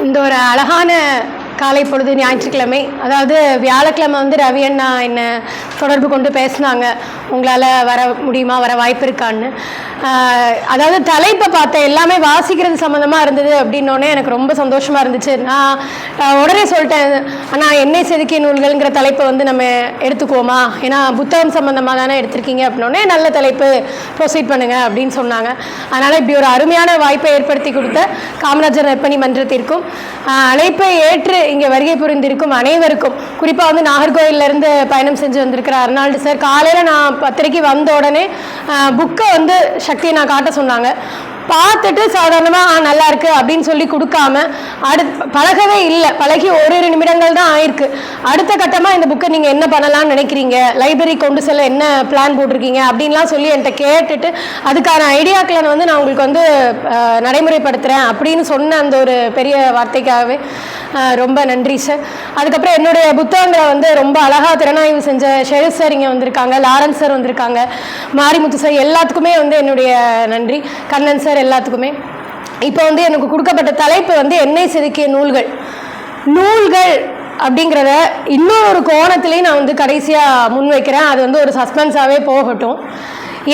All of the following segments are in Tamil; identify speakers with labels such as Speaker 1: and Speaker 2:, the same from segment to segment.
Speaker 1: இந்த ஒரு அழகான காலை பொழுது ஞாயிற்றுக்கிழமை. அதாவது வியாழக்கிழமை வந்து ரவி அண்ணா என்னை தொடர்பு கொண்டு பேசினாங்க. உங்களால் வர முடியுமா? வர வாய்ப்பு இருக்கான்னு. அதாவது தலைப்பை பார்த்தேன் எல்லாமே வாசிக்கிறது சம்மந்தமாக இருந்தது அப்படின்னோடனே எனக்கு ரொம்ப சந்தோஷமாக இருந்துச்சு. நான் உடனே சொல்லிட்டேன் அண்ணா என்னை செதுக்கிய நூல்கள்ங்கிற தலைப்பை வந்து நம்ம எடுத்துக்குவோமா? ஏன்னா புத்தகம் சம்மந்தமாக தானே எடுத்திருக்கீங்க? அப்படின்னோடனே நல்ல தலைப்பு ப்ரொசீட் பண்ணுங்கள் அப்படின்னு சொன்னாங்க. அதனால் இப்படி ஒரு அருமையான வாய்ப்பை ஏற்படுத்தி கொடுத்த காமராஜர் நற்பணி மன்றத்திற்கும் அழைப்பை ஏற்று இங்கே வருகை புரிந்திருக்கும் அனைவருக்கும். குறிப்பாக வந்து நாகர்கோவிலேருந்து பயணம் செஞ்சு வந்திருக்கிற அர்னால்டு சார் காலையில் நான் பத்திரிக்கை வந்த உடனே புக்கை வந்து சக்தியை நான் காட்ட சொன்னாங்க. பார்த்துட்டு சாதாரணமாக ஆ நல்லா இருக்குது அப்படின்னு சொல்லி கொடுக்காம அடு பழகவே இல்லை. பழகி ஒரு நிமிடங்கள் தான் ஆயிருக்கு. அடுத்த கட்டமாக இந்த புக்கை நீங்கள் என்ன பண்ணலாம்னு நினைக்கிறீங்க? லைப்ரரி கொண்டு செல்ல என்ன பிளான் போட்டிருக்கீங்க? அப்படின்லாம் சொல்லி என்கிட்ட கேட்டுட்டு அதுக்கான ஐடியாக்களை வந்து நான் உங்களுக்கு வந்து நடைமுறைப்படுத்துகிறேன் அப்படின்னு சொன்ன அந்த ஒரு பெரிய வார்த்தைக்காகவே ரொம்ப நன்றி சார் அதுக்கப்புறம் என்னுடைய புத்தகங்களை வந்து ரொம்ப அழகாக திறனாய்வு செஞ்ச ஷெரிஸ் சார் இங்கே வந்திருக்காங்க லாரன்ஸ் சார் வந்திருக்காங்க மாரிமுத்து சார் எல்லாத்துக்குமே வந்து என்னுடைய நன்றி. கண்ணன் சார் எல்லாத்துக்குமே. இப்போ வந்து எனக்கு கொடுக்கப்பட்ட தலைப்பு வந்து எண்ணெய் செதுக்கிய நூல்கள். நூல்கள் அப்படிங்கிறத இன்னொரு கோணத்துலேயும் நான் வந்து கடைசியாக முன்வைக்கிறேன். அது வந்து ஒரு சஸ்பென்ஸாகவே போகட்டும்.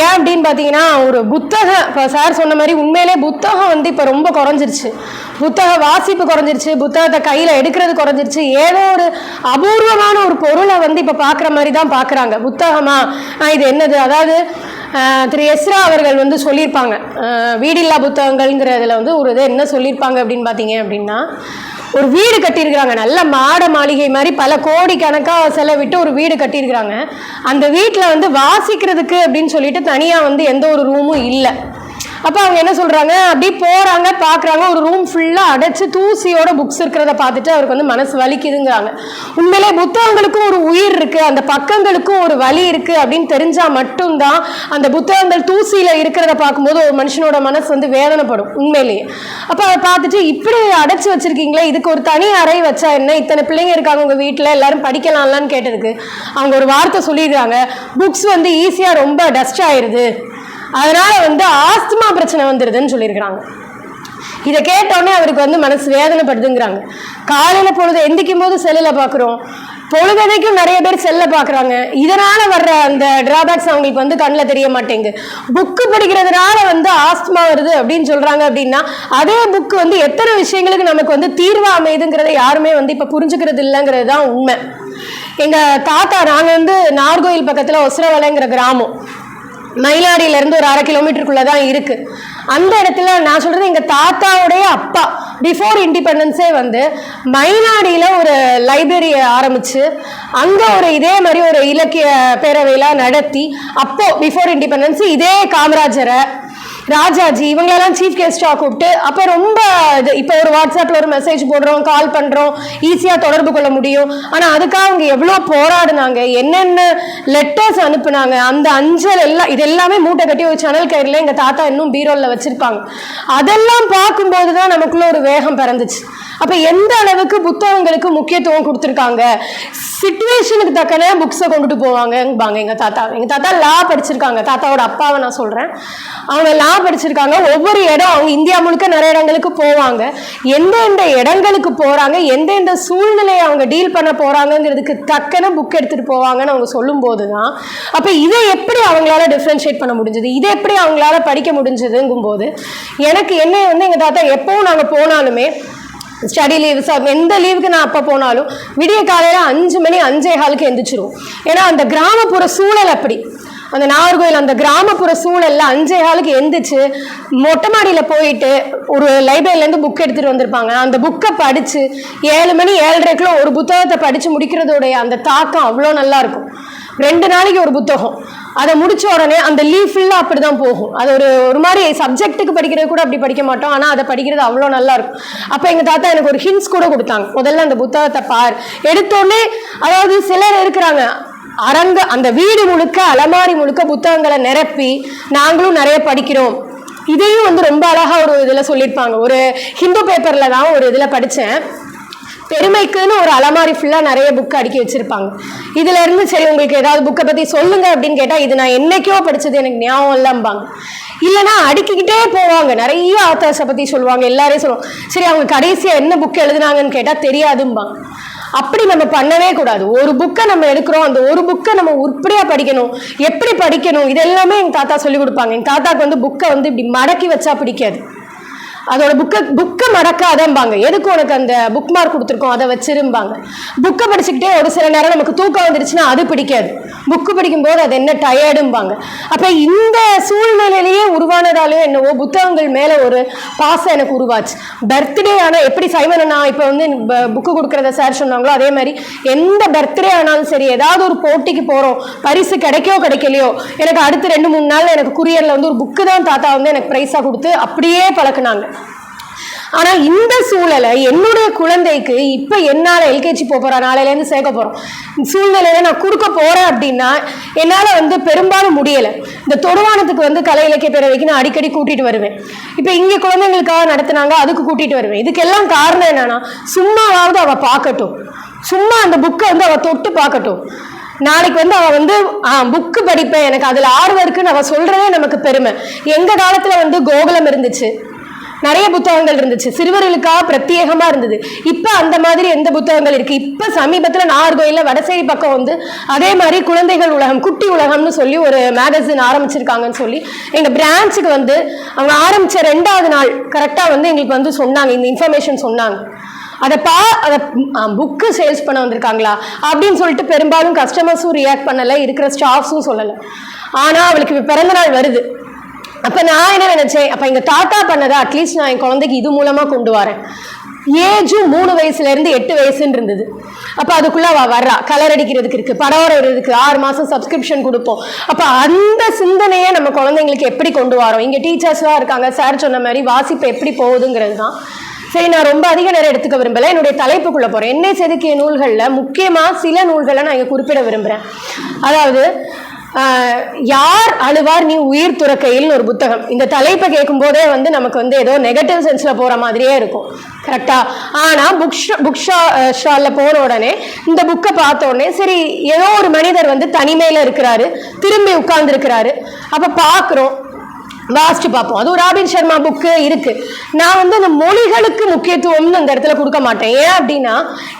Speaker 1: ஏன் அப்படின்னு பார்த்தீங்கன்னா ஒரு புத்தகம் இப்போ சார் சொன்ன மாதிரி உண்மையிலே புத்தகம் வந்து இப்போ ரொம்ப குறைஞ்சிருச்சு. புத்தக வாசிப்பு குறைஞ்சிருச்சு புத்தகத்தை கையில் எடுக்கிறது குறைஞ்சிருச்சு. ஏதோ ஒரு அபூர்வமான ஒரு பொருளை வந்து இப்போ பார்க்குற மாதிரி தான் பார்க்குறாங்க புத்தகமா? இது என்னது? அதாவது திரு எஸ்ரா அவர்கள் வந்து சொல்லியிருப்பாங்க. வீடில்லா புத்தகங்கள்ங்கிறதுல வந்து ஒரு இது என்ன சொல்லியிருப்பாங்க அப்படின்னு பார்த்தீங்க அப்படின்னா ஒரு வீடு கட்டியிருக்கிறாங்க. நல்ல மாட மாளிகை மாதிரி பல கோடி கணக்காக செலவிட்டு ஒரு வீடு கட்டியிருக்கிறாங்க. அந்த வீட்டில் வந்து வாசிக்கிறதுக்கு அப்படின்னு சொல்லிட்டு தனியாக வந்து எந்த ஒரு ரூமும் இல்லை. அப்போ அவங்க என்ன சொல்கிறாங்க அப்படி போகிறாங்க பார்க்குறாங்க ஒரு ரூம் ஃபுல்லாக அடைச்சி தூசியோட புக்ஸ் இருக்கிறத பார்த்துட்டு அவருக்கு வந்து மனசு வலிக்குதுங்கிறாங்க. உண்மையிலே புத்தகங்களுக்கும் ஒரு உயிர் இருக்குது அந்த பக்கங்களுக்கும் ஒரு வலி இருக்குது அப்படின்னு தெரிஞ்சால் மட்டும்தான் அந்த புத்தகங்கள் தூசியில் இருக்கிறத பார்க்கும்போது ஒரு மனுஷனோட மனசு வந்து வேதனைப்படும் உண்மையிலேயே. அப்போ அதை பார்த்துட்டு இப்படி அடைச்சி வச்சிருக்கீங்களே இதுக்கு ஒரு தனி அறை வச்சா என்ன? இத்தனை பிள்ளைங்க இருக்காங்க உங்கள் வீட்டில் எல்லாரும் படிக்கலாம்லான்னு கேட்டதுக்கு. அவங்க ஒரு வார்த்தை சொல்லிடுறாங்க. புக்ஸ் வந்து ஈஸியாக ரொம்ப டஸ்ட் ஆயிடுது அதனால வந்து ஆஸ்துமா பிரச்சனை வந்துடுதுன்னு சொல்லியிருக்கிறாங்க. இதை கேட்டோடனே அவருக்கு வந்து மனசு வேதனைப்படுதுங்கிறாங்க. காலையில் பொழுது எந்திக்கும் போது செல்லில் பார்க்குறோம் பொழுதனைக்கும் நிறைய பேர் செல்ல பார்க்குறாங்க இதனால் வர்ற அந்த டிராபேக்ஸ் அவங்களுக்கு வந்து கண்ணில் தெரிய மாட்டேங்குது. புக்கு படிக்கிறதுனால வந்து ஆஸ்துமா வருது அப்படின்னு சொல்கிறாங்க அப்படின்னா அதே புக்கு வந்து எத்தனை விஷயங்களுக்கு நமக்கு வந்து தீர்வாக அமையுதுங்கிறத யாருமே வந்து இப்போ புரிஞ்சுக்கிறது இல்லைங்கிறது தான் உண்மை. எங்கள் தாத்தா நாங்கள் வந்து நார்கோயில் பக்கத்தில் ஒசரவலைங்கிற கிராமம். மயிலாடியில இருந்து ஒரு அரை கிலோமீட்டருக்குள்ளே தான் இருக்குது அந்த இடத்துல நான் சொல்கிறது எங்கள் தாத்தாவுடைய அப்பா பிஃபோர் இண்டிபெண்டன்ஸே வந்து மயிலாடியில் ஒரு லைப்ரரி ஆரம்பித்து அங்கே ஒரு இதே மாதிரி ஒரு இலக்கிய பேரவையெல்லாம் நடத்தி அப்போது பிஃபோர் இண்டிபெண்டன்ஸ் இதே காமராஜரை ராஜாஜி இவங்களெல்லாம் சீஃப் கெஸ்டாக கூப்பிட்டு அப்போ ரொம்ப இது இப்போ ஒரு வாட்ஸ்அப்பில் ஒரு மெசேஜ் போடுறோம் கால் பண்ணுறோம் ஈஸியாக தொடர்பு கொள்ள முடியும். ஆனால் அதுக்காக அவங்க எவ்வளோ போராடினாங்க என்னென்ன லெட்டர்ஸ் அனுப்புனாங்க அந்த அஞ்சல் எல்லாம் இது எல்லாமே மூட்டை கட்டி ஒரு சனல் கயிறில் எங்கள் தாத்தா இன்னும் பீரோலில் வச்சுருப்பாங்க. அதெல்லாம் பார்க்கும்போது தான் நமக்குள்ள ஒரு வேகம் பிறந்துச்சு. அப்போ எந்த அளவுக்கு புத்தகங்களுக்கு முக்கியத்துவம் கொடுத்துருக்காங்க? சுச்சுவேஷனுக்கு தக்கன புக்ஸை கொண்டுட்டு போவாங்கம்பாங்க எங்கள் தாத்தா. எங்கள் தாத்தா லா படிச்சிருக்காங்க. தாத்தாவோட அப்பாவை நான் சொல்கிறேன் அவங்க லா படிச்சிருக்காங்க. ஒவ்வொரு இடம் அவங்க இந்தியா முழுக்க நிறைய இடங்களுக்கு போவாங்க. எந்தெந்த இடங்களுக்கு போகிறாங்க எந்தெந்த சூழ்நிலையை அவங்க டீல் பண்ண போகிறாங்கங்கிறதுக்கு தக்கன புக் எடுத்துகிட்டு போவாங்கன்னு அவங்க சொல்லும்போது தான் அப்போ இதை எப்படி அவங்களால டிஃப்ரென்ஷியேட் பண்ண முடிஞ்சது? இதை எப்படி அவங்களால படிக்க முடிஞ்சதுங்கும்போது எனக்கு என்ன வந்து எங்கள் தாத்தா எப்போவும் நாங்கள் போனாலுமே ஸ்டடி லீவ்ஸ் எந்த லீவுக்கு நான் அப்போ போனாலும் விடிய காலையில் அஞ்சு மணி அஞ்சே காலுக்கு எந்திரிச்சிருவோம். ஏன்னா அந்த கிராமப்புற சூழல் அப்படி. அந்த நாகர்கோயில் அந்த கிராமப்புற சூழல்ல அஞ்சே காலுக்கு எந்திரிச்சு மொட்டை மாடியில் போயிட்டு ஒரு லைப்ரரியிலேருந்து புக் எடுத்துகிட்டு வந்திருப்பாங்க. அந்த புக்கை படித்து ஏழு மணி ஏழரைக்குள்ள ஒரு புத்தகத்தை படித்து முடிக்கிறதோடைய அந்த தாக்கம் அவ்வளோ நல்லா இருக்கும். ரெண்டு நாளைக்கு ஒரு புத்தகம். அதை முடிச்ச உடனே அந்த லீவ் ஃபுல்லாக அப்படி தான் போகும். அது ஒரு ஒரு மாதிரி சப்ஜெக்ட்டுக்கு படிக்கிறது கூட அப்படி படிக்க மாட்டோம். ஆனால் அதை படிக்கிறது அவ்வளோ நல்லா இருக்கும். அப்போ எங்கள் தாத்தா எனக்கு ஒரு ஹின்ஸ் கூட கொடுத்தாங்க. முதல்ல அந்த புத்தகத்தை பார். எடுத்தோடனே அதாவது சிலர் இருக்கிறாங்க. அரங்க அந்த வீடு முழுக்க அலமாரி முழுக்க புத்தகங்களை நிரப்பி நாங்களும் நிறைய படிக்கிறோம். இதையும் வந்து ரொம்ப அழகா ஒரு இதில் சொல்லியிருப்பாங்க. ஒரு ஹிந்து பேப்பரில் தான் ஒரு இதில் படித்தேன் பெருமைக்குன்னு ஒரு அலமாரி ஃபுல்லாக நிறைய புக் அடுக்கி வச்சிருப்பாங்க. இதுல இருந்து சரி உங்களுக்கு ஏதாவது புக்கை பத்தி சொல்லுங்க அப்படின்னு கேட்டா இது நான் என்னைக்கோ படிச்சது எனக்கு ஞாபகம் இல்லம்பாங்க. இல்லைன்னா அடுக்கிக்கிட்டே போவாங்க. நிறைய ஆத்தர்ஸை பத்தி சொல்லுவாங்க. எல்லாரையும் சொல்லுவாங்க. சரி அவங்க கடைசியா என்ன புக் எழுதுனாங்கன்னு கேட்டா தெரியாதும்பாங்க. அப்படி நம்ம பண்ணவே கூடாது. ஒரு புக்கை நம்ம எடுக்கிறோம் அந்த ஒரு புக்கை நம்ம உருப்படியா படிக்கணும். எப்படி படிக்கணும்? இது எல்லாமே எங்க தாத்தா சொல்லி கொடுப்பாங்க. எங்க தாத்தாக்கு வந்து புக்கை வந்து இப்படி மடக்கி வச்சா பிடிக்காது. அதோட புக்கை புக்கை மறக்காதம்பாங்க. எதுக்கு உனக்கு அந்த புக் மார்க் கொடுத்துருக்கோம்? அதை வச்சிரும்பாங்க. புக்கை படிச்சுக்கிட்டே ஒரு சில நேரம் நமக்கு தூக்கம் வந்துருச்சுன்னா அது பிடிக்காது. புக்கு படிக்கும்போது அது என்ன டயர்டும்பாங்க அப்போ இந்த சூழ்நிலையிலேயே உருவானதாலே என்னவோ புத்தகங்கள் மேலே ஒரு பாசம் எனக்கு உருவாச்சு. பர்த்டே ஆனால் எப்படி சைமன் அண்ணா இப்போ வந்து புக்கு கொடுக்குறத சார் சொன்னாங்களோ அதே மாதிரி எந்த பர்த்டே ஆனாலும் சரி ஏதாவது ஒரு போட்டிக்கு போகிறோம் பரிசு கிடைக்கோ கிடைக்கலையோ எனக்கு அடுத்து ரெண்டு மூணு நாள் எனக்கு குரியரில் வந்து ஒரு புக்கு தான் தாத்தா வந்து எனக்கு ப்ரைஸாக கொடுத்து அப்படியே பழக்குனாங்க. ஆனா இந்த சூழலை என்னுடைய குழந்தைக்கு இப்ப என்னால எல்கேஜி போக நாளையிலேருந்து நாளையில இருந்து சேர்க்க போறோம். சூழ்நிலையில நான் கொடுக்க போறேன் அப்படின்னா என்னால வந்து பெரும்பாலும் முடியல. இந்த தொடுவானத்துக்கு வந்து கலை இலக்கிய பேரவைக்கு நான் அடிக்கடி கூட்டிட்டு வருவேன். இப்ப இங்க குழந்தைங்களுக்காக நடத்துனாங்க அதுக்கு கூட்டிட்டு வருவேன். இதுக்கெல்லாம் காரணம் என்னன்னா சும்மாவாவது அவ பார்க்கட்டும் சும்மா அந்த புக்கை வந்து அவ தொட்டு பார்க்கட்டும் நாளைக்கு வந்து அவள் வந்து புக்கு படிப்பேன். எனக்கு அதில் ஆர்வம் இருக்குன்னு அவ சொல்கிறதே நமக்கு பெருமை. எங்கள் காலத்தில் வந்து கோகுலம் இருந்துச்சு. நிறைய புத்தகங்கள் இருந்துச்சு. சிறுவர்களுக்காக பிரத்யேகமாக இருந்தது. இப்போ அந்த மாதிரி எந்த புத்தகங்கள் இருக்குது இப்போ சமீபத்தில் நாகர்கோயில்ல வடசேரி பக்கம் வந்து அதே மாதிரி குழந்தைகள் உலகம் குட்டி உலகம்னு சொல்லி ஒரு மேகசின் ஆரம்பிச்சிருக்காங்கன்னு சொல்லி எங்கள் பிரான்ச்சுக்கு வந்து அவங்க ஆரம்பித்த ரெண்டாவது நாள் கரெக்டாக வந்து எங்களுக்கு வந்து சொன்னாங்க. இந்த இன்ஃபர்மேஷன் சொன்னாங்க. அதை பா அதை புக்கு சேல்ஸ் பண்ண வந்திருக்காங்களா? அப்படின்னு சொல்லிட்டு பெரும்பாலும் கஸ்டமர்ஸும் ரியாக்ட் பண்ணலை. இருக்கிற ஸ்டாஃப்ஸும் சொல்லலை. ஆனால் அவளுக்கு பிறந்த நாள் வருது. அப்ப நான் என்ன நினைச்சேன்? அப்ப எங்க தாத்தா பண்ணதை அட்லீஸ்ட் நான் என் குழந்தைக்கு இது மூலமா கொண்டு வரேன். ஏஜும் மூணு வயசுல இருந்து எட்டு வயசுன்னு இருந்தது. அப்ப அதுக்குள்ள அவ வர்றா. கலர் அடிக்கிறதுக்கு இருக்கு படம் வர்றதுக்கு ஆறு மாசம் சப்ஸ்கிரிப்ஷன் கொடுப்போம். அப்ப அந்த சிந்தனையை நம்ம குழந்தைங்களுக்கு எப்படி கொண்டு வரோம்? இங்க டீச்சர்ஸ்லாம் இருக்காங்க சார் சொன்ன மாதிரி வாசிப்பு எப்படி போகுதுங்கிறது தான். சரி நான் ரொம்ப அதிக நேரம் எடுத்துக்க விரும்பல. என்னுடைய தலைப்புக்குள்ள போறேன். என்னை செதுக்கிய நூல்களில் முக்கியமா சில நூல்களை நான் இங்க குறிப்பிட விரும்புறேன். அதாவது யார் அழுவார் நீ உயிர் துறக்கையில்னு ஒரு புத்தகம். இந்த தலைப்பை கேட்கும் போதே வந்து நமக்கு வந்து ஏதோ நெகட்டிவ் சென்ஸில் போகிற மாதிரியே இருக்கும். கரெக்டா ஆனால் புக் புக் ஷா ஷாலில் போன உடனே இந்த புக்கை பார்த்த உடனே சரி ஏதோ ஒரு மனிதர் வந்து தனிமையில் இருக்கிறாரு திரும்பி உட்கார்ந்துருக்கிறாரு. அப்போ பார்க்குறோம் வாசிச்சு பார்ப்போம். அதுவும் ராபின் சர்மா புக்கு இருக்கு. நான் வந்து அந்த மொழிகளுக்கு முக்கியத்துவம்னு அந்த இடத்துல கொடுக்க மாட்டேன். ஏன் அப்படின்னா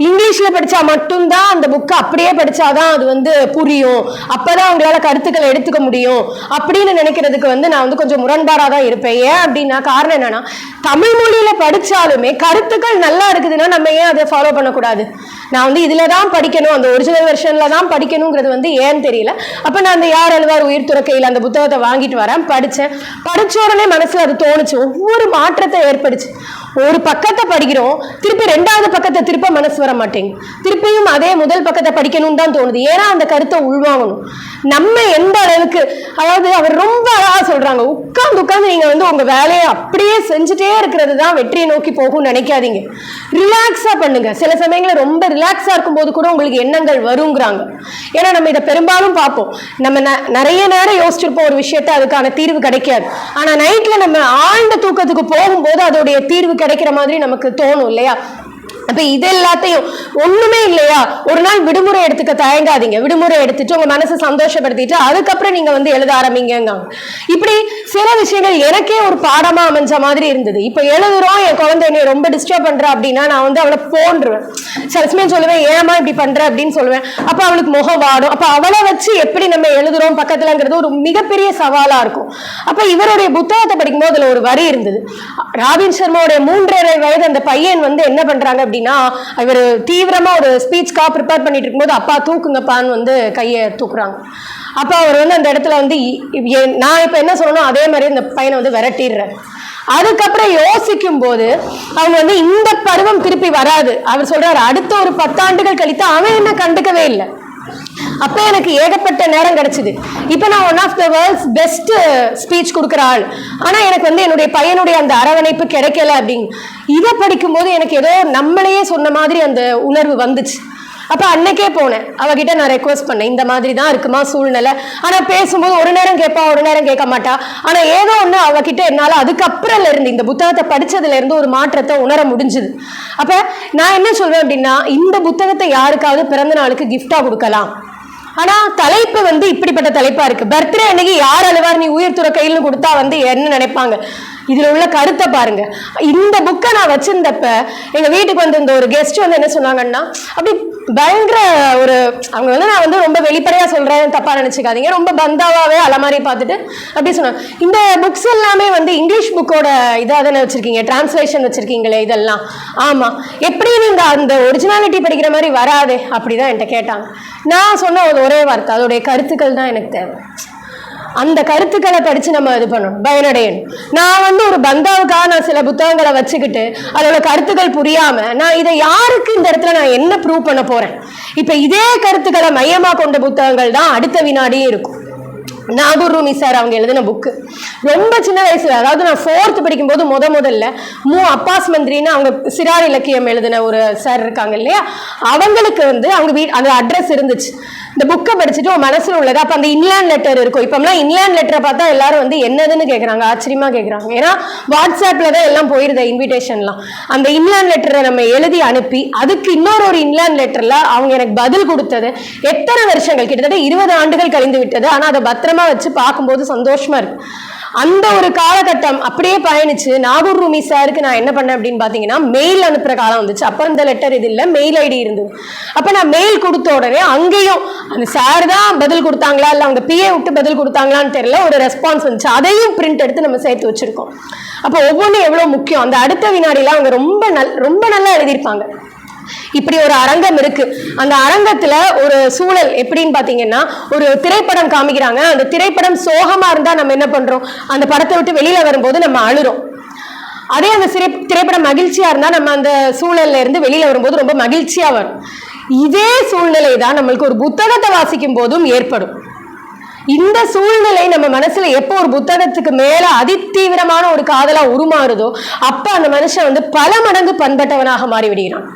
Speaker 1: இங்கிலீஷ்ல படிச்சா மட்டும்தான் அந்த புக்கு அப்படியே படிச்சாதான் அது வந்து புரியும். அப்பதான் அவங்களால கருத்துக்களை எடுத்துக்க முடியும். அப்படின்னு நினைக்கிறதுக்கு வந்து நான் வந்து கொஞ்சம் முரண்பாடா தான் இருப்பேன். ஏன் அப்படின்னா காரணம் என்னன்னா தமிழ் மொழியில படிச்சாலுமே கருத்துக்கள் நல்லா இருக்குதுன்னா நம்ம ஏன் அதை ஃபாலோ பண்ணக்கூடாது? நான் வந்து இதுல தான் படிக்கணும். அந்த ஒரிஜினல் வெர்ஷன்ல தான் படிக்கணுங்கிறது வந்து ஏன்னு தெரியல. அப்ப நான் அந்த யார் அழுவார் உயிர் துறக்கையில் அந்த புத்தகத்தை வாங்கிட்டு வரேன் படிச்சேன். படிச்ச உடனே மனசுல அது தோணுச்சு. ஒவ்வொரு மாற்றத்தை ஏற்படுச்சு. ஒரு பக்கத்தை படிக்கிறோம் திருப்பி ரெண்டாவது பக்கத்தை திருப்ப மனசு வர மாட்டேங்குது. திருப்பியும் அதே முதல் பக்கத்தை படிக்கணும்னு தான் தோணுது. ஏன்னா அந்த கருத்தை உள்வாங்கணும். நம்ம எந்த அளவுக்கு அதாவது அவர் ரொம்ப அழகா சொல்றாங்க உட்காந்து உட்காந்து நீங்க வந்து உங்க வேலையை அப்படியே செஞ்சுட்டே இருக்கிறது தான் வெற்றியை நோக்கி போகும்னு நினைக்காதீங்க. ரிலாக்ஸா பண்ணுங்க. சில சமயங்களில் ரொம்ப ரிலாக்ஸா இருக்கும்போது கூட உங்களுக்கு எண்ணங்கள் வருங்கிறாங்க. ஏன்னா நம்ம இதை பெரும்பாலும் பார்ப்போம். நம்ம ந- நிறைய நேரம் யோசிச்சிருப்போம் ஒரு விஷயத்த அதுக்கான தீர்வு கிடைக்காது. ஆனா நைட்ல நம்ம ஆழ்ந்த தூக்கத்துக்கு போகும்போது அதோடைய தீர்வு கிடைக்கிற மாதிரி நமக்கு தோணும் இல்லையா? அப்ப இது எல்லாத்தையும் ஒண்ணுமே இல்லையா? ஒரு நாள் விடுமுறை எடுத்துக்க தயங்காதீங்க. விடுமுறை எடுத்துட்டு உங்க மனசை சந்தோஷப்படுத்திட்டு அதுக்கப்புறம் நீங்க வந்து எழுத ஆரம்பிங்க இப்படி சில விஷயங்கள் எனக்கே ஒரு பாடமா அமைஞ்ச மாதிரி இருந்தது. இப்ப எழுதுறோம் என் குழந்தை என்னை ரொம்ப டிஸ்டர்ப் பண்ற அப்படின்னா நான் வந்து அவளை போன்றுவேன். சில சமயம் சொல்லுவேன் ஏமா இப்படி பண்ற? அப்படின்னு சொல்லுவேன். அப்ப அவளுக்கு முகம் வாடும். அப்ப அவளை வச்சு எப்படி நம்ம எழுதுறோம் பக்கத்துலங்கிறது ஒரு மிகப்பெரிய சவாலா இருக்கும். அப்ப இவருடைய புத்தகத்தை படிக்கும்போது அதுல ஒரு வரி இருந்தது. ராபின் சர்மாவுடைய மூன்றரை வயது அந்த பையன் வந்து என்ன பண்றாங்க அப்படின்னா இவர் தீவிரமா ஒரு ஸ்பீச்க்காக ப்ரிப்பேர் பண்ணிட்டு இருக்கும்போது அப்பா தூக்குங்கப்பான்னு வந்து கையை தூக்குறாங்க. அப்போ அவர் வந்து அந்த இடத்துல வந்து நான் இப்ப என்ன சொல்லணும் அதே மாதிரி இந்த பையனை வந்து விரட்டிடுறேன். அதுக்கப்புறம் யோசிக்கும் போது அவங்க வந்து இந்த பருவம் திருப்பி வராது. அவர் சொல்றாரு அடுத்த ஒரு பத்தாண்டுகள் கழித்து அவன் என்ன கண்டுக்கவே இல்லை. அப்போ எனக்கு ஏகப்பட்ட நேரம் கிடைச்சிது. இப்போ நான் one of the world's best speech கொடுக்குற ஆள். ஆனால் எனக்கு வந்து என்னுடைய பையனுடைய அந்த அரவணைப்பு கிடைக்கல அப்படின்னு இதை படிக்கும்போது எனக்கு ஏதோ நம்மளையே சொன்ன மாதிரி அந்த உணர்வு வந்துச்சு. அப்போ அன்னைக்கே போனேன். அவகிட்ட நான் ரெக்வஸ்ட் பண்ணேன். இந்த மாதிரி தான் இருக்குமா சூழ்நிலை? ஆனால் பேசும்போது ஒரு நேரம் கேட்பா ஒரு நேரம் கேட்க மாட்டா. ஆனால் ஏதோ ஒன்று அவகிட்ட என்னால் அதுக்கப்புறம்ல இருந்து இந்த புத்தகத்தை படித்ததுலேருந்து ஒரு மாற்றத்தை உணர முடிஞ்சுது. அப்போ நான் என்ன சொல்வேன் அப்படின்னா இந்த புத்தகத்தை யாருக்காவது பிறந்த நாளுக்கு கிஃப்டாக கொடுக்கலாம். ஆனா தலைப்பு வந்து இப்படிப்பட்ட தலைப்பா இருக்கு. பர்த்டே அன்னைக்கு யார் அழுவார்? நீ உயிர் துற கையில் கொடுத்தா வந்து என்ன நினைப்பாங்க? இதுல உள்ள கருத்தை பாருங்க. இந்த புக்கை நான் வச்சிருந்தப்ப எங்க வீட்டுக்கு வந்து இந்த ஒரு கெஸ்ட் வந்து என்ன சொன்னாங்கன்னா அப்படி பயங்கர ஒரு அவங்க வந்து நான் வந்து ரொம்ப வெளிப்படையா சொல்றேன் தப்பா நினைச்சுக்காதீங்க ரொம்ப பந்தாவாவே அலமாரி பார்த்துட்டு அப்படி சொன்னாங்க. இந்த புக்ஸ் எல்லாமே வந்து இங்கிலீஷ் புக்கோட இதாக தானே வச்சிருக்கீங்க டிரான்ஸ்லேஷன் வச்சிருக்கீங்களே இதெல்லாம். ஆமா எப்படி நீங்க அந்த ஒரிஜினாலிட்டி படிக்கிற மாதிரி வராதே அப்படிதான் என்கிட்ட கேட்டாங்க. நான் சொன்ன ஒரு ஒரே வார்த்தை அதோடைய கருத்துக்கள் தான் எனக்கு தேவை. அந்த கருத்துக்களை படிச்சு நம்ம இது பண்ணணும் பயனடையணும். நான் வந்து ஒரு பந்தாவுக்காக நான் சில புத்தகங்களை வச்சுக்கிட்டு அதோட கருத்துக்கள் புரியாம நான் இதை யாருக்கு இந்த இடத்துல நான் என்ன ப்ரூவ் பண்ண போறேன்? இப்ப இதே கருத்துக்களை மையமா கொண்ட புத்தகங்கள் தான் அடுத்த வினாடியே இருக்கும். நாகூர் ரூமி சார் அவங்க எழுதின புக்கு ரொம்ப சின்ன வயசுல அதாவது நான் ஃபோர்த்து படிக்கும்போது முத முதல்ல மு அப்பாஸ் மந்திரின்னு அவங்க சிறார் இலக்கியம் எழுதின ஒரு சார் இருக்காங்க இல்லையா? அவங்களுக்கு வந்து அவங்க வீ அந்த அட்ரஸ் இருந்துச்சு. இந்த புக்கை படிச்சுட்டு உன் மனசுல உள்ளது அப்போ அந்த இன்லேண்ட் லெட்டர் இருக்கும். இப்போம்லாம் இன்லேண்ட் லெட்டரை பார்த்தா எல்லாரும் வந்து என்னதுன்னு கேட்குறாங்க ஆச்சரியமா கேட்குறாங்க ஏன்னா வாட்ஸ்அப்பில் தான் எல்லாம் போயிருந்த இன்விடேஷன்லாம் அந்த இன்லேண்ட் லெட்டரை நம்ம எழுதி அனுப்பி அதுக்கு இன்னொரு ஒரு இன்லேண்ட் லெட்டரில் அவங்க எனக்கு பதில் கொடுத்தது. எத்தனை வருஷங்கள்? கிட்டத்தட்ட இருபது ஆண்டுகள் கழிந்து விட்டது. ஆனால் அதை பத்திரமா வச்சு பார்க்கும்போது சந்தோஷமா இருக்கு. அந்த ஒரு காலகட்டம் அப்படியே பயணிச்சு நாகூர் ரூமி சாருக்கு நான் என்ன பண்ணேன் அப்படின்னு பார்த்தீங்கன்னா மெயில் அனுப்புற காலம் வந்துச்சு. அப்போ இந்த லெட்டர் இது இல்லை மெயில் ஐடி இருந்தது. அப்போ நான் மெயில் கொடுத்த உடனே அங்கேயும் அந்த சார் தான் பதில் கொடுத்தாங்களா இல்லை அவங்க பிஏ விட்டு பதில் கொடுத்தாங்களான்னு தெரியல ஒரு ரெஸ்பான்ஸ் வந்துச்சு. அதையும் பிரிண்ட் எடுத்து நம்ம சேர்த்து வச்சிருக்கோம். அப்போ ஒவ்வொன்றும் எவ்வளோ முக்கியம்? அந்த அடுத்த வினாடியில் அவங்க ரொம்ப நல் ரொம்ப நல்லா எழுதியிருப்பாங்க. இப்படி ஒரு அரங்கம் இருக்கு. அந்த அரங்கத்துல ஒரு சூழல் எப்படின்னு பாத்தீங்கன்னா ஒரு திரைப்படம் காமிக்கிறாங்க. அந்த திரைப்படம் சோகமா இருந்தா நம்ம என்ன பண்றோம்? அந்த படத்தை விட்டு வெளியில வரும்போது நம்ம அழுறோம். அதே அந்த சிறை திரைப்படம் மகிழ்ச்சியா இருந்தா நம்ம அந்த சூழல்ல இருந்து வெளியில வரும்போது ரொம்ப மகிழ்ச்சியா வரும். இதே சூழ்நிலை தான் நம்மளுக்கு ஒரு புத்தகத்தை வாசிக்கும் போதும் ஏற்படும். இந்த சூழ்நிலை நம்ம மனசுல எப்போ ஒரு புத்தகத்துக்கு மேல அதிதீவிரமான ஒரு காதலா உருமாறுதோ அப்ப அந்த மனுஷன் வந்து பல மடங்கு பண்பட்டவனாக மாறி விடுகிறான்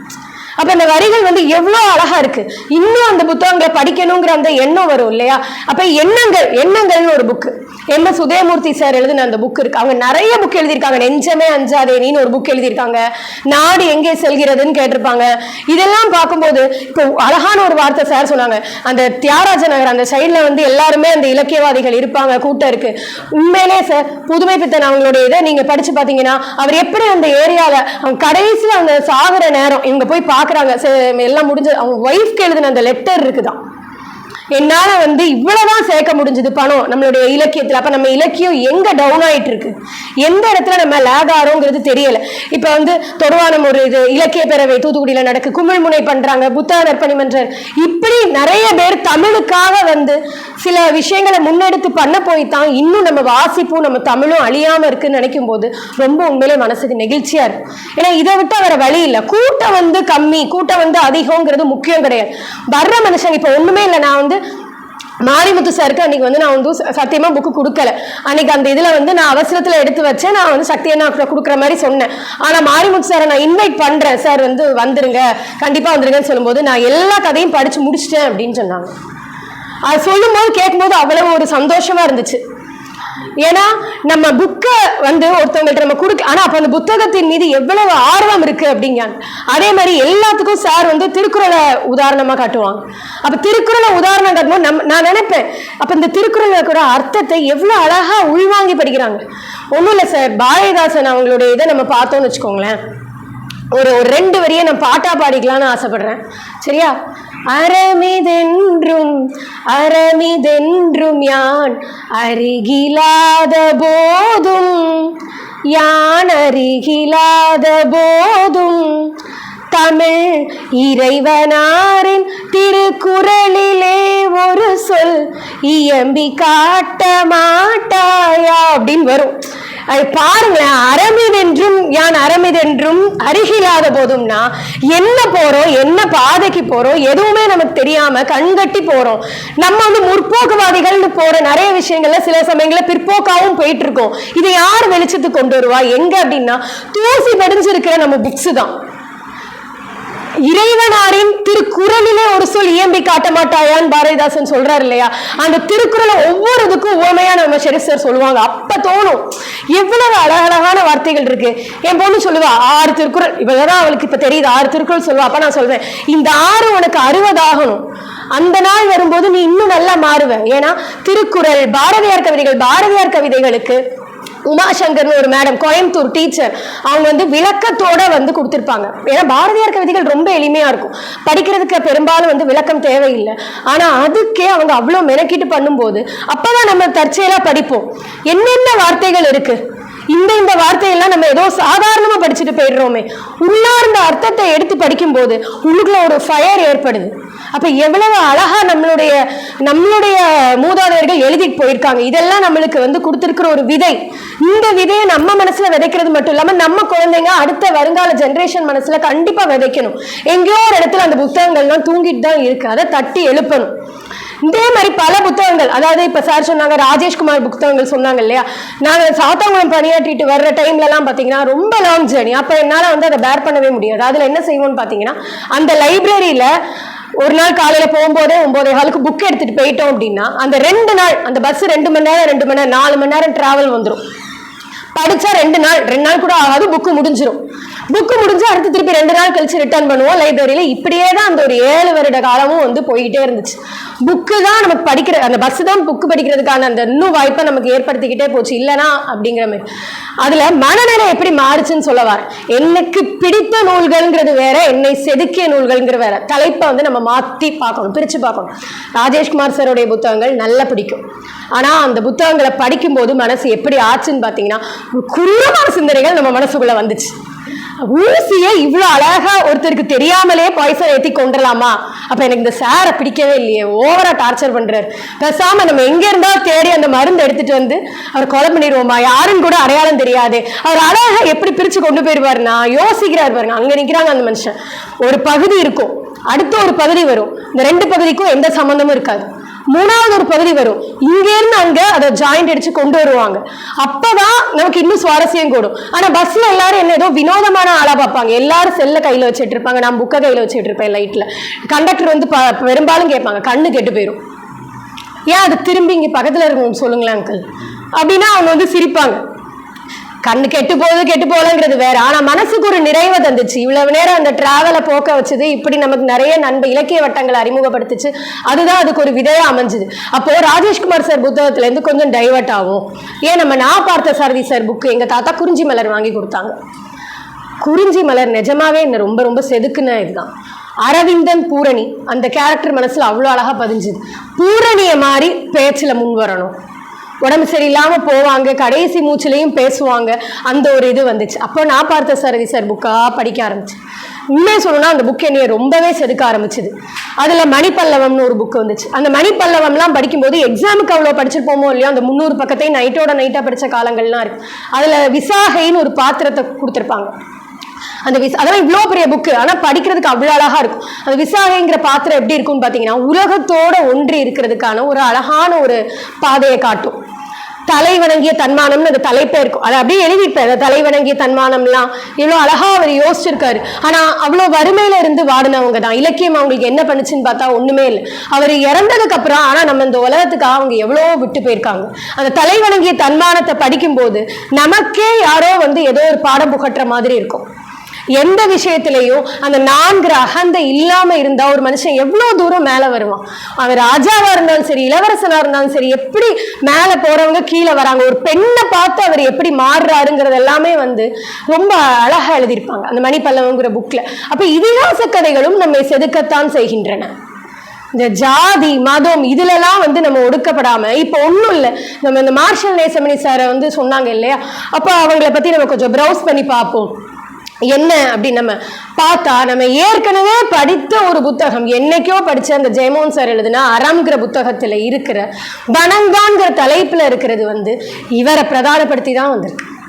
Speaker 1: அப்ப அந்த வரிகள் வந்து எவ்வளவு அழகா இருக்கு. இன்னும் அந்த புத்தகங்களை படிக்கணுங்கிற அந்த எண்ணம் வரும் இல்லையா? அப்ப எண்ணங்கள் எண்ணங்கள்னு ஒரு book M. S. Udayamurthy sir எழுதின அந்த புக் இருக்கு. அவங்க நிறைய புக் எழுதியிருக்காங்க. நெஞ்சமே அஞ்சாதே நீன்னு ஒரு புக் எழுதியிருக்காங்க. நாடு எங்கே செல்கிறதுன்னு கேட்டிருப்பாங்க. இதெல்லாம் பார்க்கும்போது இப்போ அழகான ஒரு வார்த்தை சார் சொன்னாங்க. அந்த தியாகராஜ நகர் அந்த சைடில் வந்து எல்லாருமே அந்த இலக்கியவாதிகள் இருப்பாங்க கூட்டம் இருக்கு. உண்மையிலே சார் புதுமை பித்தன் அவங்களுடைய இதை நீங்க படிச்சு பார்த்தீங்கன்னா அவர் எப்படி அந்த ஏரியாவில் அவங்க கடைசியில் அந்த சாகுற நேரம் இவங்க போய் பாக்குறாங்க. எல்லாம் முடிஞ்சு அவங்க ஒய்ஃப்க்கு எழுதின அந்த லெட்டர் இருக்குதான். என்னால வந்து இவ்வளவுதான் சேர்க்க முடிஞ்சது பணம் நம்மளுடைய இலக்கியத்துல. அப்ப நம்ம இலக்கியம் எங்க டவுன் ஆயிட்டு இருக்கு எந்த இடத்துல நம்ம லேக் ஆறோங்கிறது தெரியல. இப்ப வந்து தொடுவானம் ஒரு இது இலக்கிய பேரவை தூத்துக்குடியில நடக்கு குமிழ்முனை பண்றாங்க புத்தக நற்பணி மன்றம். இப்படி நிறைய பேர் தமிழுக்காக வந்து சில விஷயங்களை முன்னெடுத்து பண்ண போய் தான் இன்னும் நம்ம வாசிப்பும் நம்ம தமிழும் அழியாம இருக்குன்னு நினைக்கும் போது ரொம்ப உண்மையிலே மனசுக்கு நெகிழ்ச்சியா இருக்கும். ஏன்னா இதை விட்டு வேற வழி இல்லை. கூட்டம் வந்து கம்மி கூட்டம் வந்து அதிகங்கிறது முக்கியம் கிடையாது. வர்ற மனுஷங்க இப்ப ஒண்ணுமே இல்லை. நான் வந்து மாரிமுத்து சாருக்கு அன்னைக்கு வந்து நான் வந்து சத்தியமாக சத்தியமா புக்கு கொடுக்கல. அன்னைக்கு அந்த இதுல வந்து நான் அவசரத்துல எடுத்து வச்சேன். நான் வந்து சக்தி நான் கொடுக்குற மாதிரி சொன்னேன். ஆனா மாரிமுத்து சாரை நான் இன்வைட் பண்றேன். சார் வந்து வந்துருங்க. கண்டிப்பா வந்துருங்கன்னு சொல்லும்போது நான் எல்லா கதையும் படிச்சு முடிச்சிட்டேன் அப்படின்னு சொன்னாங்க. அது சொல்லும்போது கேட்கும்போது அவ்வளவு ஒரு சந்தோஷமா இருந்துச்சு. ஏன்னா நம்ம புக்கை வந்து ஒருத்தவங்கள்ட்ட நம்ம கொடுக்க ஆனா அப்ப அந்த புத்தகத்தின் மீது எவ்வளவு ஆர்வம் இருக்கு அப்படிங்காங்க அதே மாதிரி எல்லாத்துக்கும் சார் வந்து திருக்குறளை உதாரணமா காட்டுவாங்க. அப்ப திருக்குறளை உதாரணம் காட்டும்போது நம்ம நான் நினைப்பேன் அப்ப இந்த திருக்குறளை கூட அர்த்தத்தை எவ்வளவு அழகா உள்வாங்கி படிக்கிறாங்க. ஒன்றும் இல்லை சார் பாரதிதாசன் அவங்களுடைய இதை நம்ம பார்த்தோம்னு வச்சுக்கோங்களேன். ஒரு ஒரு ரெண்டு வரியை நான் பாட்டா பாடிக்கலாம்னு ஆசைப்படுறேன். சரியா? அறமிதென்றும் அறமிதென்றும் யான் அருகிலாத போதும் யான் அருகிலாத போதும் தமிழ் இறைவனாரின் திருக்குறளிலே ஒரு சொல் இயம்பி காட்ட மாட்டாயா? அப்படின்னு வரும். அது பாருங்களேன் அறமிதென்றும் யான் அறமிதென்றும் அருகில்லாத போதும்னா என்ன போறோம் என்ன பாதைக்கு போறோம் எதுவுமே நமக்கு தெரியாம கண்கட்டி போறோம். நம்ம வந்து முற்போக்குவாதிகள்னு போற நிறைய விஷயங்கள்ல சில சமயங்கள்ல பிற்போக்காவும் போயிட்டு இருக்கோம். இதை யார் வெளிச்சத்துக்கு கொண்டு வருவா? எங்க அப்படின்னா தூசி படிஞ்சிருக்கிற நம்ம புக்ஸ் தான். இறைவனாரின் திருக்குறளிலே ஒரு சொல் இயம்பி காட்ட மாட்டாயான்னு பாரதிதாசன் சொல்றாரு இல்லையா? அந்த திருக்குறளை ஒவ்வொரு இதுக்கும் நம்ம சார் சொல்லுவாங்க. அப்ப தோணும். எவ்வளவு அழகழகான வார்த்தைகள் இருக்கு. என் பொண்ணு சொல்லுவா ஆறு திருக்குறள். இவ்வளவுதான் அவளுக்கு இப்ப தெரியுது. ஆறு திருக்குறள் சொல்லுவா. அப்ப நான் சொல்வேன் இந்த ஆறு உனக்கு அறுபதாகணும் அந்த நாள் வரும்போது நீ இன்னும் நல்லா மாறுவ. ஏன்னா திருக்குறள் பாரதியார் கவிதைகள் பாரதியார் கவிதைகளுக்கு உமாசங்கர்னு ஒரு மேடம் கோயம்புத்தூர் டீச்சர் அவங்க வந்து விளக்கத்தோட வந்து கொடுத்துருப்பாங்க. ஏன்னா பாரதியார் கவிதைகள் ரொம்ப எளிமையா இருக்கும். படிக்கிறதுக்கு பெரும்பாலும் வந்து விளக்கம் தேவையில்லை. ஆனா அதுக்கே அவங்க அவ்வளோ மெனக்கிட்டு பண்ணும்போது அப்பதான் நம்ம தற்செயலா படிப்போம். என்னென்ன வார்த்தைகள் இருக்கு? இந்த இந்த வார்த்தையெல்லாம் நம்ம ஏதோ சாதாரணமா படிச்சுட்டு போயிடுறோமே. உள்ளார்ந்த அர்த்தத்தை எடுத்து படிக்கும்போது உள்ளுக்குள்ள ஒரு ஃபயர் ஏற்படுது. அப்ப எவ்வளவு அழகா நம்மளுடைய நம்மளுடைய மூதாதையர்கள் எழுதிட்டு போயிருக்காங்க. இதெல்லாம் நம்மளுக்கு வந்து கொடுத்துருக்குற ஒரு விதை. இந்த விதையை நம்ம மனசுல விதைக்கிறது மட்டும் இல்லாம நம்ம குழந்தைங்க அடுத்த வருங்கால ஜென்ரேஷன் மனசுல கண்டிப்பா விதைக்கணும். எங்கேயோ ஒரு இடத்துல அந்த புத்தகங்கள்லாம் தூங்கிட்டு தான் இருக்கு. அதை தட்டி எழுப்பணும். இதே மாதிரி பல புத்தகங்கள் அதாவது இப்ப சார் சொன்னாங்க ராஜேஷ்குமார் புத்தகங்கள் சொன்னாங்க இல்லையா? நாங்கள் சாத்தாங்குளம் பணியாற்றிட்டு வர்ற டைம்ல எல்லாம் பாத்தீங்கன்னா ரொம்ப லாங் ஜேர்னி அப்ப என்னால வந்து அதை பேர் பண்ணவே முடியாது. அதுல என்ன செய்வோம்னு பாத்தீங்கன்னா அந்த லைப்ரரியில ஒரு நாள் காலையில போகும்போதே ஒன்பதே காலுக்கு புக் எடுத்துட்டு போயிட்டோம் அப்படின்னா அந்த ரெண்டு நாள் அந்த பஸ் ரெண்டு மணி நேரம் ரெண்டு மணி நேரம் நாலு மணி நேரம் டிராவல் வந்துடும் படிச்சா ரெண்டு நாள் ரெண்டு நாள் கூட ஆகாது புக்கு முடிஞ்சிடும் புக்கு முடிஞ்சு அடுத்து திருப்பி ரெண்டு நாள் கழிச்சு ரிட்டர்ன் பண்ணுவோம். லைப்ரரியில இப்படியே தான் அந்த ஒரு ஏழு வருட காலமும் வந்து போய்கிட்டே இருந்துச்சு. புக்கு தான் நமக்கு படிக்கிற அந்த பஸ் தான் புக்கு படிக்கிறதுக்கான அந்த இன்னும் வாய்ப்பை நமக்கு ஏற்படுத்திக்கிட்டே போச்சு. இல்லைனா அப்படிங்கிற மாதிரி. அதுல மனநிலை எப்படி மாறுச்சுன்னு சொல்ல வரேன். எனக்கு பிடித்த நூல்கள்ங்கிறது வேற என்னை செதுக்கிய நூல்கள்ங்கிற வேற. தலைப்பை வந்து நம்ம மாத்தி பார்க்கணும் பிரிச்சு பார்க்கணும். ராஜேஷ்குமார் சாருடைய புத்தகங்கள் நல்லா பிடிக்கும். ஆனா அந்த புத்தகங்களை படிக்கும்போது மனசு எப்படி ஆச்சுன்னு பார்த்தீங்கன்னா ஒரு குருமான சிந்தனைகள் நம்ம மனசுக்குள்ள வந்துச்சு. ஊசியை இவ்வளவு அழகா ஒருத்தருக்கு தெரியாமலே பாய்சன் ஏத்தி கொண்டுலாமா அப்ப எனக்கு இந்த சாரை பிடிக்கவே இல்லையே. ஓவரா டார்ச்சர் பண்றாரு. பேசாம நம்ம எங்க இருந்தா தேடி அந்த மருந்து எடுத்துட்டு வந்து அவர் கொலை பண்ணிடுவோமா? யாருன்னு கூட அடையாளம் தெரியாது. அவர் அழகா எப்படி பிரிச்சு கொண்டு போயிருவாருன்னா யோசிக்கிறார் பாருங்க. அங்க நிக்கிறாங்க அந்த மனுஷன். ஒரு பகுதி இருக்கும். அடுத்த ஒரு பகுதி வரும். இந்த ரெண்டு பகுதிக்கும் எந்த சம்பந்தமும் இருக்காது. மூணாவது ஒரு பகுதி வரும். இங்கேருந்து அங்க அதை ஜாயிண்ட் அடிச்சு கொண்டு வருவாங்க. அப்பதான் நமக்கு இன்னும் சுவாரஸ்யம் கூடும். ஆனா பஸ்ல எல்லாரும் என்ன ஏதோ வினோதமான ஆளா பார்ப்பாங்க. எல்லாரும் செல்ல கையில வச்சுட்டு இருப்பாங்க. நான் புக்கை கையில வச்சுட்டு இருப்பேன் லைட்ல கண்டக்டர் வந்து ப- பெரும்பாலும் கேட்பாங்க. கண்ணு கெட்டு போயிடும் ஏன் அது திரும்பி இங்க பக்கத்துல இருக்கணும் சொல்லுங்களேன் அங்கிள் அப்படின்னா அவங்க வந்து சிரிப்பாங்க. கண்ணு கெட்டு போகுது கெட்டு போகலங்கிறது வேற. ஆனா மனசுக்கு ஒரு நிறைவு தந்துச்சு. இவ்வளவு நேரம் அந்த டிராவலை போக்க வச்சது இப்படி நமக்கு நிறைய நண்ப இலக்கிய வட்டங்களை அறிமுகப்படுத்துச்சு. அதுதான் அதுக்கு ஒரு விதையா அமைஞ்சுது. அப்போ ராஜேஷ்குமார் சார் புத்தகத்துல இருந்து கொஞ்சம் டைவர்ட் ஆகும். ஏன் நம்ம நான் பார்த்த சாரதி சார் புக்கு எங்க தாத்தா குறிஞ்சி மலர் வாங்கி கொடுத்தாங்க. குறிஞ்சி மலர் நிஜமாவே என்ன ரொம்ப ரொம்ப செதுக்குன இதுதான். அரவிந்தன் பூரணி அந்த கேரக்டர் மனசுல அவ்வளோ அழகா பதிஞ்சுது. பூரணியை மாதிரி பேச்சில் முன் வரணும். உடம்பு சரியில்லாம போவாங்க கடைசி மூச்சுலையும் பேசுவாங்க. அந்த ஒரு இது வந்துச்சு. அப்போ நான் பார்த்த சாரதி சார் புக்கா படிக்க ஆரம்பிச்சேன் உண்மையை சொல்லணும்னா அந்த புக் என்னைய ரொம்பவே செதுக்க ஆரம்பிச்சுது. அதுல மணிப்பல்லவம்னு ஒரு புக் வந்துச்சு. அந்த மணிப்பல்லவம்லாம் படிக்கும்போது எக்ஸாமுக்கு அவ்வளோ படிச்சிருப்போமோ இல்லையோ அந்த முந்நூறு பக்கத்தையும் நைட்டோட நைட்டா படிச்ச காலங்கள்லாம் இருக்கு. அதுல விசாகைன்னு ஒரு பாத்திரத்தை கொடுத்துருப்பாங்க. அந்த விஸ் அதெல்லாம் இவ்வளோ பெரிய புக்கு ஆனால் படிக்கிறதுக்கு அவ்வளோ அழகாக இருக்கும். அந்த விசாகைங்கிற பாத்திரம் எப்படி இருக்கும்னு பார்த்தீங்கன்னா உலகத்தோட ஒன்றி இருக்கிறதுக்கான ஒரு அழகான ஒரு பாதையை காட்டும். தலை வணங்கிய தன்மானம்னு அந்த தலைப்பே இருக்கும். அதை அப்படியே எழுதிப்பேன் அந்த தலை வணங்கிய தன்மானம்லாம் இவ்வளோ அழகா அவர் யோசிச்சிருக்காரு. ஆனா அவ்வளோ வறுமையில இருந்து வாடினவங்க தான். இலக்கியம் அவங்களுக்கு என்ன பண்ணுச்சுன்னு பார்த்தா ஒண்ணுமே இல்லை. அவர் இறந்ததுக்கு அப்புறம் ஆனா நம்ம இந்த உலகத்துக்காக அவங்க எவ்வளோ விட்டு போயிருக்காங்க. அந்த தலை வணங்கிய தன்மானத்தை படிக்கும்போது நமக்கே யாரோ வந்து ஏதோ ஒரு பாடம் புகட்டுற மாதிரி இருக்கும். எந்த விஷயத்திலையும் அந்த நான்கிற அகந்தை இல்லாம இருந்தா ஒரு மனுஷன் எவ்வளவு தூரம் மேல வருவான்? அவன் ராஜாவா இருந்தாலும் சரி இளவரசனா இருந்தாலும் சரி எப்படி மேல போறவங்க கீழே வராங்க ஒரு பெண்ணை பார்த்து அவர் எப்படி மாறுறாருங்கிறது எல்லாமே வந்து ரொம்ப அழகா எழுதியிருப்பாங்க அந்த மணிப்பல்லவங்கிற புக்ல அப்ப இதிகாச கதைகளும் நம்மை செதுக்கத்தான் செய்கின்றன. இந்த ஜாதி மதம் இதுலலாம் வந்து நம்ம ஒடுக்கப்படாம இப்போ ஒன்றும் இல்லை. நம்ம இந்த மார்ஷல் நேசமணி சாரை வந்து சொன்னாங்க இல்லையா? அப்போ அவங்கள பத்தி நம்ம கொஞ்சம் ப்ரௌஸ் பண்ணி பார்ப்போம். என்ன அப்படின்னு நம்ம பார்த்தா நம்ம ஏற்கனவே படித்த ஒரு புத்தகம் என்னைக்கோ படித்த அந்த ஜெயமோகன் சார் எழுதுனா அறம்ங்கிற புத்தகத்தில் இருக்கிற வணங்கான்கிற தலைப்பில் இருக்கிறது வந்து இவரை பிரதானப்படுத்தி தான் வந்திருக்கு.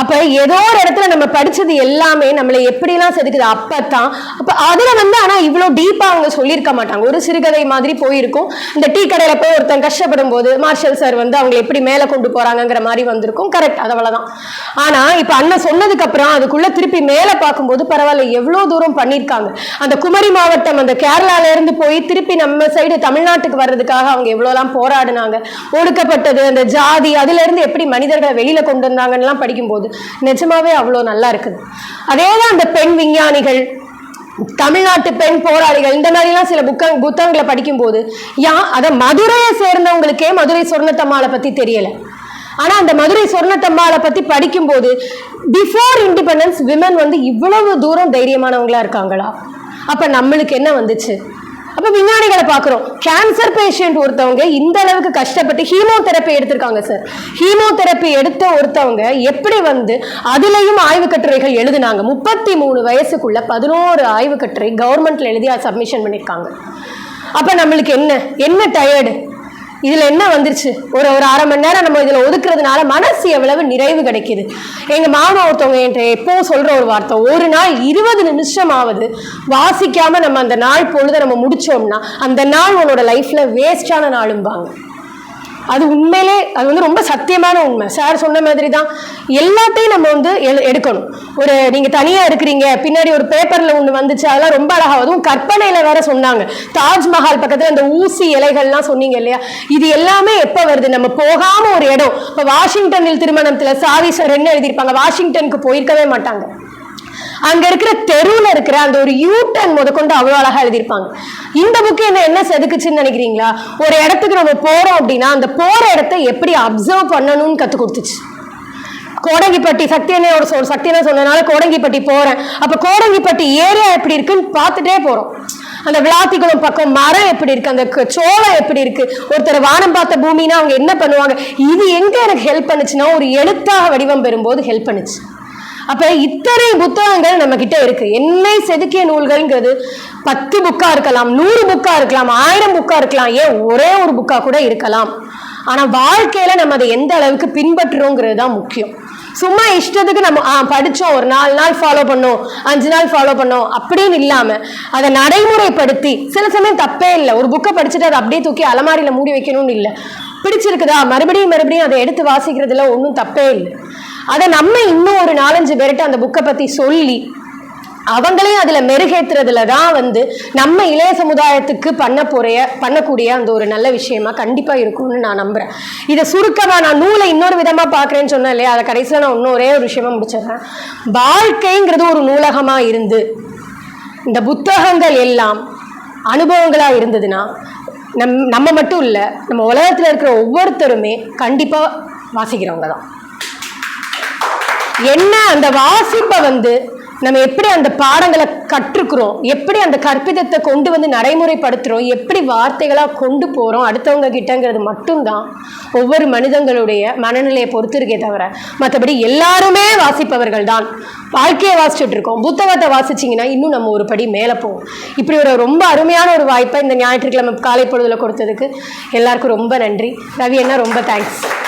Speaker 1: அப்ப ஏதோ ஒரு இடத்துல நம்ம படிச்சது எல்லாமே நம்மளை எப்படிலாம் செதுக்குது? அப்பத்தான். அப்ப அதுல வந்து ஆனா இவ்வளவு டீப்பா அவங்க சொல்லியிருக்க மாட்டாங்க. ஒரு சிறுகதை மாதிரி போயிருக்கும். இந்த டீ கடையில போய் ஒருத்தன் கஷ்டப்படும் போது மார்ஷல் சார் வந்து அவங்க எப்படி மேல கொண்டு போறாங்கிற மாதிரி வந்திருக்கும். கரெக்ட் அது அவ்வளவுதான். ஆனா இப்ப அண்ணன் சொன்னதுக்கு அப்புறம் அதுக்குள்ள திருப்பி மேல பார்க்கும்போது பரவாயில்ல எவ்வளவு தூரம் பண்ணிருக்காங்க அந்த குமரி மாவட்டம் அந்த கேரளால இருந்து போய் திருப்பி நம்ம சைடு தமிழ்நாட்டுக்கு வர்றதுக்காக அவங்க எவ்வளவுலாம் போராடினாங்க. ஒடுக்கப்பட்டது அந்த ஜாதி அதுல இருந்து எப்படி மனிதர்களை வெளியில கொண்டு வந்தாங்கன்னு எல்லாம் போகுது. நிஜமாவே அவ்வளோ நல்லா இருக்குது. அதேதான் அந்த பெண் விஞ்ஞானிகள் தமிழ்நாட்டு பெண் போராளிகள் இந்த மாதிரிலாம் சில புக்க புத்தகங்களை படிக்கும்போது யா அதை மதுரையை சேர்ந்தவங்களுக்கே மதுரை சொர்ணத்தம்மாளை பற்றி தெரியலை. ஆனா அந்த மதுரை சொர்ணத்தம்மாளை பற்றி படிக்கும்போது பிஃபோர் இண்டிபெண்டன்ஸ் விமன் வந்து இவ்வளவு தூரம் தைரியமானவங்களா இருக்காங்களா? அப்போ நம்மளுக்கு என்ன வந்துச்சு? அப்ப விஞ்ஞானிகளை பார்க்குறோம். கேன்சர் பேஷண்ட் ஒருத்தவங்க இந்த அளவுக்கு கஷ்டப்பட்டு ஹீமோதெரப்பி எடுத்திருக்காங்க சார் ஹீமோதெரப்பி எடுத்த ஒருத்தவங்க எப்படி வந்து அதுலயும் ஆய்வு கட்டுரைகள் எழுதினாங்க. முப்பத்தி மூணு வயசுக்குள்ள பதினோரு ஆய்வு கட்டுரை கவர்மெண்ட்ல எழுதி சப்மிஷன் பண்ணியிருக்காங்க அப்ப நம்மளுக்கு என்ன? என்ன டயர்டு இதுல என்ன வந்துருச்சு? ஒரு ஒரு அரை மணி நேரம் நம்ம இதுல ஒதுக்குறதுனால மனசு எவ்வளவு நிறைவு கிடைக்குது. எங்க மாமா ஒருத்தவங்க என்கிட்ட எப்பவும் சொல்ற ஒரு வார்த்தை ஒரு நாள் இருபது நிமிஷமாவது வாசிக்காம நம்ம அந்த நாள் பொழுத நம்ம முடிச்சோம்னா அந்த நாள் உன்னோட லைஃப்ல வேஸ்டான நாளும்பாங்க. அது உண்மையிலே அது வந்து ரொம்ப சத்தியமான உண்மை. சார் சொன்ன மாதிரி தான் எல்லாத்தையும் நம்ம வந்து எடு- எடுக்கணும். ஒரு நீங்கள் தனியாக இருக்கிறீங்க பின்னாடி ஒரு பேப்பரில் ஒன்று வந்துச்சு அதெல்லாம் ரொம்ப அழகாக அதுவும் கற்பனையில் வேற சொன்னாங்க. தாஜ்மஹால் பக்கத்தில் அந்த ஊசி இலைகள்லாம் சொன்னீங்க இல்லையா? இது எல்லாமே எப்போ வருது? நம்ம போகாமல் ஒரு இடம். இப்போ வாஷிங்டனில் திருமணத்தில் சாவி சார் என்ன எழுதியிருப்பாங்க. வாஷிங்டனுக்கு போயிருக்கவே மாட்டாங்க. அங்க இருக்கிற தெருவுல இருக்கிற அந்த ஒரு யூ டர்ன் முதற்கொண்டு அவ்வளவு அழகா எழுதியிருப்பாங்க. இந்த புக்கு என்ன என்ன செதுக்குச்சுன்னு நினைக்கிறீங்களா? ஒரு இடத்துக்கு நம்ம போறோம் அப்படின்னா அந்த போற இடத்த எப்படி அப்சர்வ் பண்ணணும்னு கத்து கொடுத்துச்சு. கோடங்கிப்பட்டி சக்தியனையோட சொல் சக்தியனை சொன்னதுனால கோடங்கிப்பட்டி போறேன். அப்ப கோடங்கிப்பட்டி ஏரியா எப்படி இருக்குன்னு பார்த்துட்டே போறோம். அந்த விளாத்திக்குளம் பக்கம் மரம் எப்படி இருக்கு அந்த க- சோளம் எப்படி இருக்கு ஒருத்தர் வானம் பார்த்த பூமின்னா அவங்க என்ன பண்ணுவாங்க? இது எங்க எனக்கு ஹெல்ப் பண்ணுச்சுன்னா ஒரு எழுத்தாக வடிவம் பெறும்போது ஹெல்ப் பண்ணுச்சு. அப்ப இத்தனை புத்தகங்கள் நம்ம கிட்ட இருக்கு. என்னை செதுக்கிய நூல்கள்ங்கிறது பத்து புக்கா இருக்கலாம் நூறு புக்கா இருக்கலாம் ஆயிரம் புக்கா இருக்கலாம் ஏன் ஒரே ஒரு புக்கா கூட இருக்கலாம். ஆனா வாழ்க்கையில நம்ம அதை எந்த அளவுக்கு பின்பற்றுறோங்கிறது தான் முக்கியம். சும்மா இஷ்டத்துக்கு நம்ம ஆ ஒரு நாலு நாள் ஃபாலோ பண்ணோம் அஞ்சு நாள் ஃபாலோ பண்ணோம் அப்படின்னு இல்லாமல் அதை நடைமுறைப்படுத்தி சில சமயம் தப்பே இல்லை. ஒரு புக்கை படிச்சுட்டு அதை அப்படியே தூக்கி அலமாரியில் மூடி வைக்கணும்னு இல்லை. பிடிச்சிருக்குதா? மறுபடியும் மறுபடியும் அதை எடுத்து வாசிக்கிறதுல ஒன்றும் தப்பே இல்லை. அதை நம்ம இன்னும் ஒரு நாலஞ்சு பேர்கிட்ட அந்த புக்கை பத்தி சொல்லி அவங்களையும் அதுல மெருகேத்துறதுல தான் வந்து நம்ம இளைய சமுதாயத்துக்கு பண்ண போறைய பண்ணக்கூடிய அந்த ஒரு நல்ல விஷயமா கண்டிப்பா இருக்கும்னு நான் நம்புறேன். இதை சுருக்கமா நான் நூலை இன்னொரு விதமா பார்க்குறேன்னு சொன்னேன் இல்லையா? அதை கடைசியில் நான் இன்னும் ஒரே ஒரு விஷயமா முடிச்சிடுறேன். வாழ்க்கைங்கிறது ஒரு நூலகமா இருந்து இந்த புத்தகங்கள் எல்லாம் அனுபவங்களா இருந்ததுன்னா நம் நம்ம மட்டும் இல்லை நம்ம உலகத்தில் இருக்கிற ஒவ்வொருத்தருமே கண்டிப்பாக வாசிக்கிறவங்க தான். என்ன அந்த வாசிப்பை வந்து நம்ம எப்படி அந்த பாடங்களை கற்றுக்கிறோம்? எப்படி அந்த கற்பிதத்தை கொண்டு வந்து நடைமுறைப்படுத்துகிறோம் எப்படி வார்த்தைகளாக கொண்டு போகிறோம் அடுத்தவங்க கிட்டங்கிறது மட்டும்தான் ஒவ்வொரு மனிதங்களுடைய மனநிலையை பொறுத்து இருக்கே தவிர மற்றபடி எல்லாருமே வாசிப்பவர்கள் தான். வாழ்க்கையை வாசிச்சுட்டு இருக்கோம். புத்தகத்தை வாசிச்சிங்கன்னா இன்னும் நம்ம ஒரு படி மேலே போவோம். இப்படி ஒரு ரொம்ப அருமையான ஒரு வாய்ப்பை இந்த ஞாயிற்றுக்கிழமை காலை பொழுதில் கொடுத்ததுக்கு எல்லாருக்கும் ரொம்ப நன்றி. ரவி அண்ணா ரொம்ப தேங்க்ஸ்